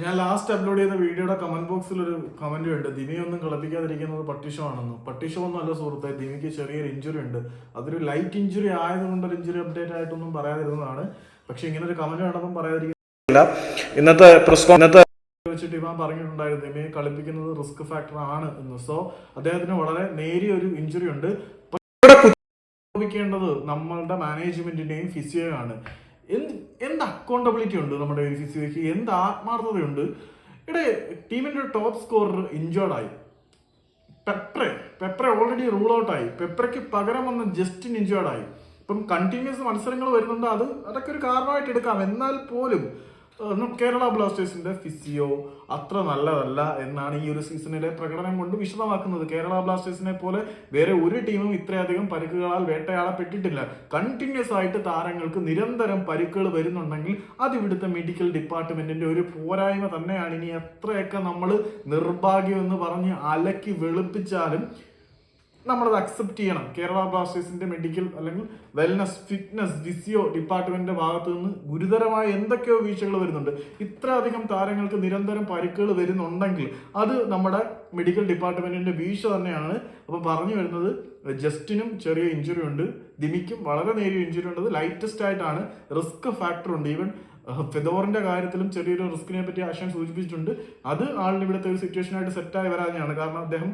ഞാൻ last upload ചെയ്ത വീഡിയോയുടെ കമന്റ് ബോക്സിൽ ഒരു കമന്റ് ഉണ്ട്. ദിമി ഒന്നും കളിപ്പിക്കാതിരിക്കുന്നത് പട്ടിഷോ ആണെന്ന് പട്ടിഷോ ഒന്നും അല്ല സുഹൃത്തെ ദിമിക്ക് ചെറിയൊരു ഇഞ്ചുറി ഉണ്ട്. അതൊരു ലൈറ്റ് ഇഞ്ചുറി ആയതുകൊണ്ട് ഒരു ഇഞ്ചുറി അപ്ഡേറ്റ് ആയിട്ടൊന്നും പറയാതിരുന്നതാണ്. പക്ഷെ ഇങ്ങനെ ഒരു കമന്റ് കണ്ടപ്പോൾ പറയാതിരിക്കുന്നില്ല ഇന്നത്തെ പ്രസ് ഇന്നത്തെ വെച്ചിട്ട് ഇവാൻ പറഞ്ഞിട്ടുണ്ടായിരുന്നു ദിമിയെ കളിപ്പിക്കുന്നത് റിസ്ക് ഫാക്ടർ ആണ് എന്ന്. സോ അദ്ദേഹത്തിന് വളരെ നേരിയ ഒരു ഇഞ്ചുറി ഉണ്ട്. നമ്മളുടെ മാനേജ്മെന്റിന്റെയും ഫിസിയോ ആണ് എന്ത് എന്ത് അക്കൗണ്ടബിലിറ്റി ഉണ്ട് നമ്മുടെ എ സി സിക്ക് എന്ത് ആത്മാർത്ഥതയുണ്ട്? ഇവിടെ ടീമിന്റെ top scorer ഇഞ്ചേർഡായി Peprah Peprah already rule out ആയി. പെപ്രയ്ക്ക് പകരം വന്ന ജസ്റ്റിൻ ഇഞ്ചേർഡായി ഇപ്പം കണ്ടിന്യൂസ് മത്സരങ്ങൾ വരുന്നുണ്ട്. അത് അതൊക്കെ ഒരു കാരണമായിട്ട് എടുക്കാം. എന്നാൽ പോലും കേരള ബ്ലാസ്റ്റേഴ്സിന്റെ ഫിസിയോ അത്ര നല്ലതല്ല എന്നാണ് ഈ ഒരു സീസണിലെ പ്രകടനം കൊണ്ട് വിശദമാക്കുന്നത്. കേരള ബ്ലാസ്റ്റേഴ്സിനെ പോലെ വേറെ ഒരു ടീമും ഇത്രയധികം പരിക്കുകളാൽ വേട്ടയാളപ്പെട്ടിട്ടില്ല കണ്ടിന്യൂസ് ആയിട്ട് താരങ്ങൾക്ക് നിരന്തരം പരിക്കുകൾ വരുന്നുണ്ടെങ്കിൽ അത് ഇവിടുത്തെ മെഡിക്കൽ ഡിപ്പാർട്ട്മെന്റിന്റെ ഒരു പോരായ്മ തന്നെയാണ്. ഇനി എത്രയൊക്കെ നമ്മൾ നിർഭാഗ്യം എന്ന് പറഞ്ഞ് അലക്കി വെളുപ്പിച്ചാലും നമ്മളത് അക്സെപ്റ്റ് ചെയ്യണം. കേരള ബ്ലാസ്റ്റേഴ്സിന്റെ മെഡിക്കൽ അല്ലെങ്കിൽ വെൽനസ് ഫിറ്റ്നസ് ഡിസിയോ ഡിപ്പാർട്ട്മെന്റിന്റെ ഭാഗത്തു നിന്ന് ഗുരുതരമായ എന്തൊക്കെയോ വീഴ്ചകൾ വരുന്നുണ്ട്. ഇത്ര അധികം താരങ്ങൾക്ക് നിരന്തരം പരിക്കുകൾ വരുന്നുണ്ടെങ്കിൽ അത് നമ്മുടെ മെഡിക്കൽ ഡിപ്പാർട്ട്മെന്റിന്റെ വീഴ്ച തന്നെയാണ്. അപ്പൊ പറഞ്ഞു വരുന്നത് ജസ്റ്റിനും ചെറിയ ഇഞ്ചുറി ഉണ്ട് ദിമിക്കും വളരെ നേരിയ ഇഞ്ചുറി ഉണ്ട്. ലൈറ്റസ്റ്റ് ആയിട്ടാണ്. റിസ്ക് ഫാക്ടർ ഉണ്ട്. ഈവൻ ഫെദോറിന്റെ കാര്യത്തിലും ചെറിയൊരു റിസ്കിനെ പറ്റി ആശയം സൂചിപ്പിച്ചിട്ടുണ്ട്. അത് ആളിന് ഇവിടുത്തെ ഒരു സിറ്റുവേഷൻ ആയിട്ട് സെറ്റായി വരാതെയാണ് കാരണം അദ്ദേഹം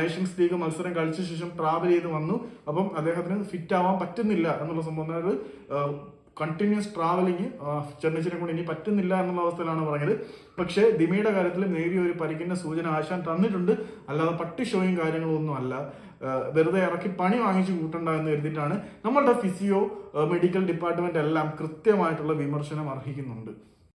നേഷൻസ് ലീഗ് മത്സരം കളിച്ച ശേഷം ട്രാവൽ ചെയ്ത് വന്നു. അപ്പം അദ്ദേഹത്തിന് ഫിറ്റ് ആവാൻ പറ്റുന്നില്ല എന്നുള്ള സംഭവം. അതായത് കണ്ടിന്യൂസ് ട്രാവലിംഗ് ചെന്നൈച്ചിനെ കൊണ്ട് ഇനി പറ്റുന്നില്ല എന്നുള്ള അവസ്ഥയിലാണ് പറഞ്ഞത് പക്ഷേ ദിമയുടെ കാര്യത്തിൽ നേരിയ ഒരു പരിക്കിന്റെ സൂചന ആശാൻ തന്നിട്ടുണ്ട്. അല്ലാതെ പട്ടി ഷോയും കാര്യങ്ങളും ഒന്നും അല്ല വെറുതെ ഇറക്കി പണി വാങ്ങിച്ചു കൂട്ടണ്ട എന്ന് കരുതിയിട്ടാണ് നമ്മളുടെ ഫിസിയോ മെഡിക്കൽ ഡിപ്പാർട്ട്മെന്റ് എല്ലാം കൃത്യമായിട്ടുള്ള വിമർശനം അർഹിക്കുന്നുണ്ട്.